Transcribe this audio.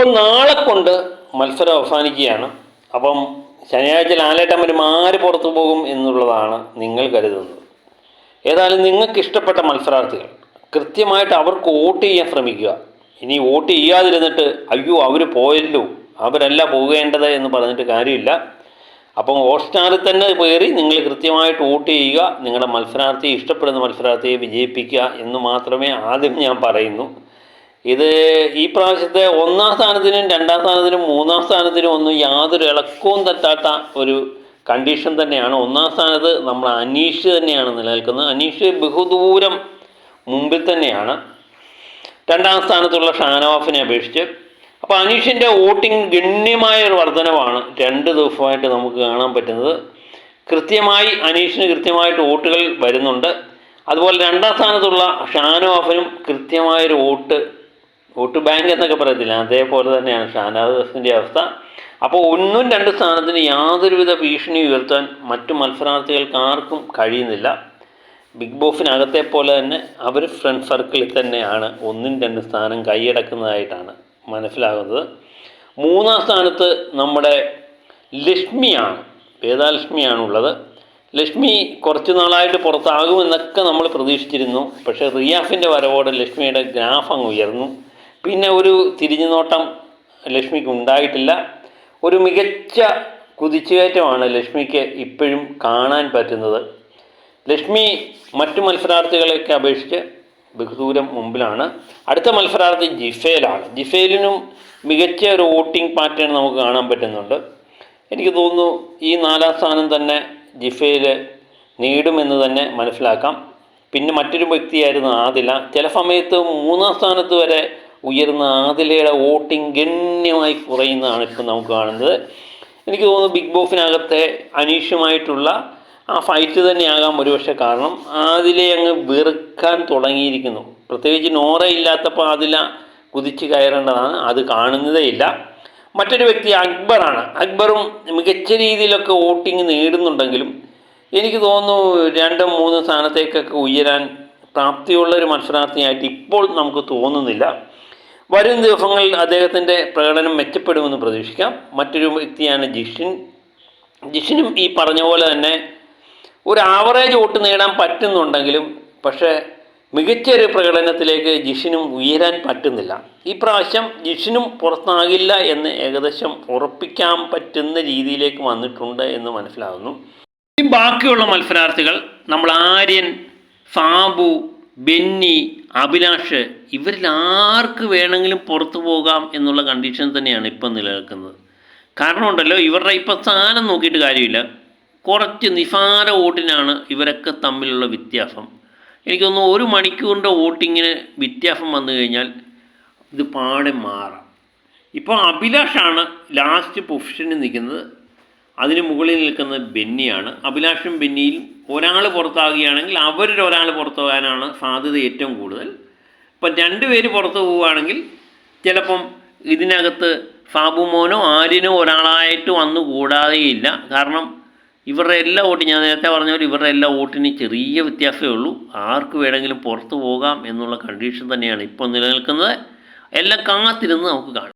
ഇപ്പം നാളെ കൊണ്ട് മത്സരം അവസാനിക്കുകയാണ്. അപ്പം ശനിയാഴ്ച ലാലേട്ടമ്മര് മാറി പുറത്തു പോകും എന്നുള്ളതാണ് നിങ്ങൾ കരുതുന്നത്. ഏതായാലും നിങ്ങൾക്ക് ഇഷ്ടപ്പെട്ട മത്സരാർത്ഥികൾ കൃത്യമായിട്ട് അവർക്ക് വോട്ട് ചെയ്യാൻ ശ്രമിക്കുക. ഇനി വോട്ട് ചെയ്യാതിരുന്നിട്ട് അയ്യോ അവർ പോയല്ലോ അവരല്ല പോകേണ്ടത് എന്ന് പറഞ്ഞിട്ട് കാര്യമില്ല. അപ്പം ഹോട്ട്സ്റ്റാറിൽ തന്നെ കയറി നിങ്ങൾ കൃത്യമായിട്ട് വോട്ട് ചെയ്യുക. നിങ്ങളുടെ മത്സരാർത്ഥിയെ ഇഷ്ടപ്പെടുന്ന മത്സരാർത്ഥിയെ വിജയിപ്പിക്കുക എന്ന് മാത്രമേ ആദ്യം ഞാൻ പറയുന്നു. ഇത് ഈ പ്രാവശ്യത്തെ ഒന്നാം സ്ഥാനത്തിനും രണ്ടാം സ്ഥാനത്തിനും മൂന്നാം സ്ഥാനത്തിനും ഒന്നും യാതൊരു ഇളക്കവും തട്ടാത്ത ഒരു കണ്ടീഷൻ തന്നെയാണ്. ഒന്നാം സ്ഥാനത്ത് നമ്മൾ അനീഷ് തന്നെയാണ് നിലനിൽക്കുന്നത്. അനീഷ് ബഹുദൂരം മുമ്പിൽ തന്നെയാണ്. രണ്ടാം സ്ഥാനത്തുള്ള ഷാനവാഫിനെ അപേക്ഷിച്ച്. അപ്പോൾ അനീഷിന്റെ വോട്ടിംഗ് ഗണ്യമായ ഒരു വർധനവാണ് രണ്ട് ദിവസമായിട്ട് നമുക്ക് കാണാൻ പറ്റുന്നത്. കൃത്യമായി അനീഷിന് കൃത്യമായിട്ട് വോട്ടുകൾ വരുന്നുണ്ട്. അതുപോലെ രണ്ടാം സ്ഥാനത്തുള്ള ഷാനവാഫിനും കൃത്യമായൊരു വോട്ട് വോട്ട് ബാങ്ക് എന്നൊക്കെ പറയത്തില്ല? അതേപോലെ തന്നെയാണ്. ഷാനാദാസിന്റെ അവസ്ഥ. അപ്പോൾ ഒന്നും രണ്ട് സ്ഥാനത്തിന് യാതൊരുവിധ ഭീഷണി ഉയർത്താൻ മറ്റു മത്സരാർത്ഥികൾക്ക് ആർക്കും കഴിയുന്നില്ല. ബിഗ് ബോസിനകത്തെ പോലെ തന്നെ അവർ ഫ്രണ്ട് സർക്കിളിൽ തന്നെയാണ് ഒന്നും രണ്ട് സ്ഥാനം കൈയടക്കുന്നതായിട്ടാണ് മനസ്സിലാകുന്നത്. മൂന്നാം സ്ഥാനത്ത് നമ്മുടെ ലക്ഷ്മിയാണ്. വേദാലക്ഷ്മിയാണുള്ളത്. ലക്ഷ്മി കുറച്ച് നാളായിട്ട് പുറത്താകുമെന്നൊക്കെ നമ്മൾ പ്രതീക്ഷിച്ചിരുന്നു. പക്ഷേ റിയാഫിന്റെ വരവോടെ ലക്ഷ്മിയുടെ ഗ്രാഫ് അങ്ങ് ഉയർന്നു. പിന്നെ ഒരു തിരിഞ്ഞു നോട്ടം ലക്ഷ്മിക്ക് ഉണ്ടായിട്ടില്ല. ഒരു മികച്ച കുതിച്ചുകയറ്റമാണ് ലക്ഷ്മിക്ക് ഇപ്പോഴും കാണാൻ പറ്റുന്നത്. ലക്ഷ്മി മറ്റു മത്സരാർത്ഥികളെയൊക്കെ അപേക്ഷിച്ച് ബഹുദൂരം മുമ്പിലാണ്. അടുത്ത മത്സരാർത്ഥി ജിഫേലാണ്. ജിഫേലിനും മികച്ച ഒരു വോട്ടിംഗ് പാറ്റേൺ നമുക്ക് കാണാൻ പറ്റുന്നുണ്ട്. എനിക്ക് തോന്നുന്നു ഈ നാലാം സ്ഥാനം തന്നെ ജിഫേൽ നേടുമെന്ന് തന്നെ മനസ്സിലാക്കാം. പിന്നെ മറ്റൊരു വ്യക്തിയായിരുന്നു ആദില. ചില സമയത്ത് മൂന്നാം സ്ഥാനത്ത് വരെ ഉയർന്ന ആദിലയുടെ വോട്ടിംഗ് ഗണ്യമായി കുറയുന്നതാണ് ഇപ്പം നമുക്ക് കാണുന്നത്. എനിക്ക് തോന്നുന്നു ബിഗ് ബോസിനകത്തെ അനീഷുമായിട്ടുള്ള ആ ഫൈറ്റ് തന്നെയാകാം ഒരുപക്ഷെ കാരണം ആദിലെ അങ്ങ് വെറുക്കാൻ തുടങ്ങിയിരിക്കുന്നു. പ്രത്യേകിച്ച് നോറ ഇല്ലാത്തപ്പോൾ ആദില കുതിച്ച് കയറേണ്ടതാണ്. അത് കാണുന്നതേ ഇല്ല. മറ്റൊരു വ്യക്തി അക്ബറാണ്. അക്ബറും മികച്ച രീതിയിലൊക്കെ വോട്ടിംഗ് നേടുന്നുണ്ടെങ്കിലും എനിക്ക് തോന്നുന്നു രണ്ടും മൂന്നും സ്ഥാനത്തേക്കൊക്കെ ഉയരാൻ പ്രാപ്തിയുള്ള ഒരു മത്സരാർത്ഥിയായിട്ട് ഇപ്പോൾ നമുക്ക് തോന്നുന്നില്ല. വരും ദിവസങ്ങളിൽ അദ്ദേഹത്തിന്റെ പ്രകടനം മെച്ചപ്പെടുമെന്ന് പ്രതീക്ഷിക്കാം. മറ്റൊരു വ്യക്തിയാണ് ജിഷിൻ. ജിഷിനും ഈ പറഞ്ഞ പോലെ തന്നെ ഒരു ആവറേജ് വോട്ട് നേടാൻ പറ്റുന്നുണ്ടെങ്കിലും പക്ഷേ മികച്ചൊരു പ്രകടനത്തിലേക്ക് ജിഷിനും ഉയരാൻ പറ്റുന്നില്ല. ഈ പ്രാവശ്യം ജിഷിനും പുറത്താകില്ല എന്ന് ഏകദേശം ഉറപ്പിക്കാൻ പറ്റുന്ന രീതിയിലേക്ക് വന്നിട്ടുണ്ട് എന്ന് മനസ്സിലാകുന്നു ബാക്കിയുള്ള മത്സരാർത്ഥികൾ നമ്മൾ ആര്യൻ സാബു ബെന്നി അഭിലാഷ് ഇവരിൽ ആർക്ക് വേണമെങ്കിലും പുറത്തു പോകാം എന്നുള്ള കണ്ടീഷൻ തന്നെയാണ് ഇപ്പം നിലനിൽക്കുന്നത്. കാരണം ഉണ്ടല്ലോ ഇവരുടെ ഇപ്പം സ്ഥാനം നോക്കിയിട്ട് കാര്യമില്ല. കുറച്ച് നിസാര വോട്ടിനാണ് ഇവരൊക്കെ തമ്മിലുള്ള വ്യത്യാസം. എനിക്കൊന്നും ഒരു മണിക്കൂറിന്റെ വോട്ടിങ്ങിന് വ്യത്യാസം വന്നു കഴിഞ്ഞാൽ ഇത് പാടെ മാറാം. ഇപ്പോൾ അഭിലാഷാണ് ലാസ്റ്റ് പൊസിഷനിൽ നിൽക്കുന്നത്. അതിന് മുകളിൽ നിൽക്കുന്നത് ബെന്നിയാണ്. അഭിലാഷും ബെന്നിയിൽ ഒരാൾ പുറത്താകുകയാണെങ്കിൽ അവരിൽ ഒരാൾ പുറത്തു പോകാനാണ് സാധ്യത ഏറ്റവും കൂടുതൽ. ഇപ്പം രണ്ട് പേര് പുറത്തു പോവുകയാണെങ്കിൽ ചിലപ്പം ഇതിനകത്ത് സാബു മോനോ ആര്യനോ ഒരാളായിട്ട് വന്നു കൂടാതെയില്ല. കാരണം ഇവരുടെ എല്ലാ വോട്ടും ഞാൻ നേരത്തെ പറഞ്ഞ പോലെ ഇവരുടെ എല്ലാ വോട്ടിന് ചെറിയ വ്യത്യാസമേ ഉള്ളൂ. ആർക്ക് വേണമെങ്കിലും പുറത്തു പോകാം എന്നുള്ള കണ്ടീഷൻ തന്നെയാണ് ഇപ്പോൾ നിലനിൽക്കുന്നത്. എല്ലാം കാത്തിരുന്ന് നമുക്ക് കാണാം.